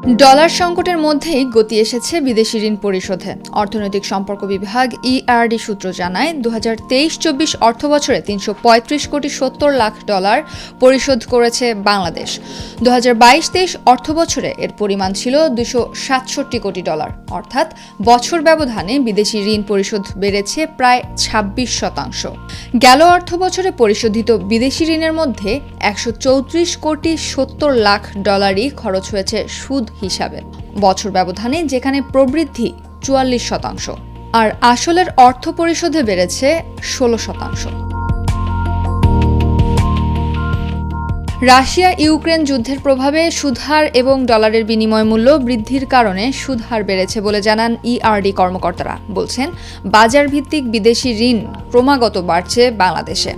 Dollar সংকটের মধ্যেই গতি এসেছে বিদেশি ঋণ পরিশোধে। অর্থনৈতিক সম্পর্ক বিভাগ ইআরডি সূত্র জানায় দু হাজার তেইশ চব্বিশ অর্থ বছরে তিনশো পঁয়ত্রিশ কোটি সত্তর লাখ ডলার পরিশোধ করেছে বাংলাদেশ। দু হাজার বাইশ তেইশ অর্থ বছরে এর পরিমাণ ছিল দুশো সাতষট্টি কোটি ডলার। অর্থাৎ বছর ব্যবধানে বিদেশি ঋণ পরিশোধ বেড়েছে প্রায় ছাব্বিশ শতাংশ। গেল অর্থ বছরে পরিশোধিত বিদেশি ঋণের মধ্যে একশো চৌত্রিশ কোটি সত্তর লাখ ডলারই খরচ হয়েছে সুদ হিসাবে। বছর ব্যবধানে যেখানে প্রবৃদ্ধি চুয়াল্লিশ শতাংশ, আর আসলের অর্থ পরিশোধে বেড়েছে ষোলো শতাংশ। রাশিয়া ইউক্রেন যুদ্ধের প্রভাবে সুদহার এবং ডলারের বিনিময় মূল্য বৃদ্ধির কারণে সুদহার বেড়েছে বলে জানান ইআরডি কর্মকর্তারা। বলছেন বাজার ভিত্তিক বিদেশি ঋণ ক্রমাগত বাড়ছে বাংলাদেশে।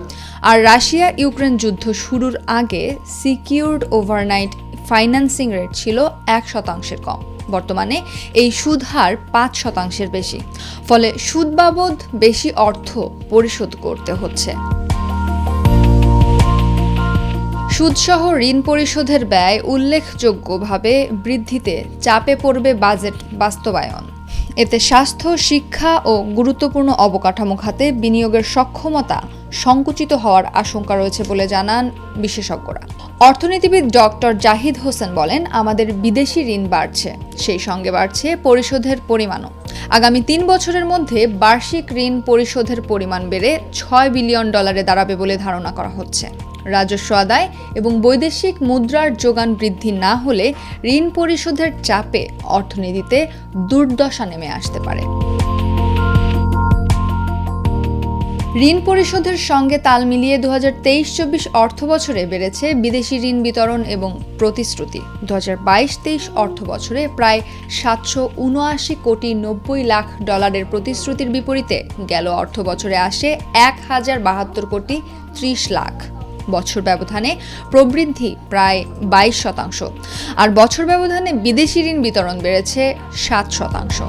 আর রাশিয়া ইউক্রেন যুদ্ধ শুরুর আগে সিকিউরড ওভারনাইট ফাইন্যান্সিং রেট ছিল এক শতাংশের কম। বর্তমানে এই সুদ হার পাঁচ শতাংশের বেশি। ফলে সুদ বাবদ বেশি অর্থ পরিশোধ করতে হচ্ছে। সুদসহ ঋণ পরিশোধের ব্যয় উল্লেখযোগ্যভাবে বৃদ্ধিতে চাপে পড়বে বাজেট বাস্তবায়ন। এতে স্বাস্থ্য, শিক্ষা ও গুরুত্বপূর্ণ অবকাঠামো খাতে বিনিয়োগের সক্ষমতা সংকুচিত হওয়ার আশঙ্কা রয়েছে বলে জানান বিশেষজ্ঞরা। অর্থনীতিবিদ ডক্টর জাহিদ হোসেন বলেন, আমাদের বিদেশি ঋণ বাড়ছে, সেই সঙ্গে বাড়ছে পরিশোধের পরিমাণও। আগামী তিন বছরের মধ্যে বার্ষিক ঋণ পরিশোধের পরিমাণ বেড়ে ছয় বিলিয়ন ডলারে দাঁড়াবে বলে ধারণা করা হচ্ছে। রাজস্ব আদায় এবং বৈদেশিক মুদ্রার যোগান বৃদ্ধি না হলে ঋণ পরিশোধের চাপে অর্থনীতিতে দুর্দশা নেমে আসতে পারে। ঋণ পরিশোধের সঙ্গে তাল মিলিয়ে দু হাজার তেইশ চব্বিশ অর্থ বছরে বেড়েছে বিদেশি ঋণ বিতরণ এবং প্রতিশ্রুতি। দু হাজার বাইশ তেইশ অর্থ বছরে প্রায় সাতশো উনআশি কোটি নব্বই লাখ ডলারের প্রতিশ্রুতির বিপরীতে গেল অর্থ বছরে আসে এক হাজার বাহাত্তর কোটি ত্রিশ লাখ। বছর ব্যবধানে প্রবৃদ্ধি প্রায় বাইশ শতাংশ। আর বছর ব্যবধানে বিদেশি ঋণ বিতরণ বেড়েছে সাত শতাংশ।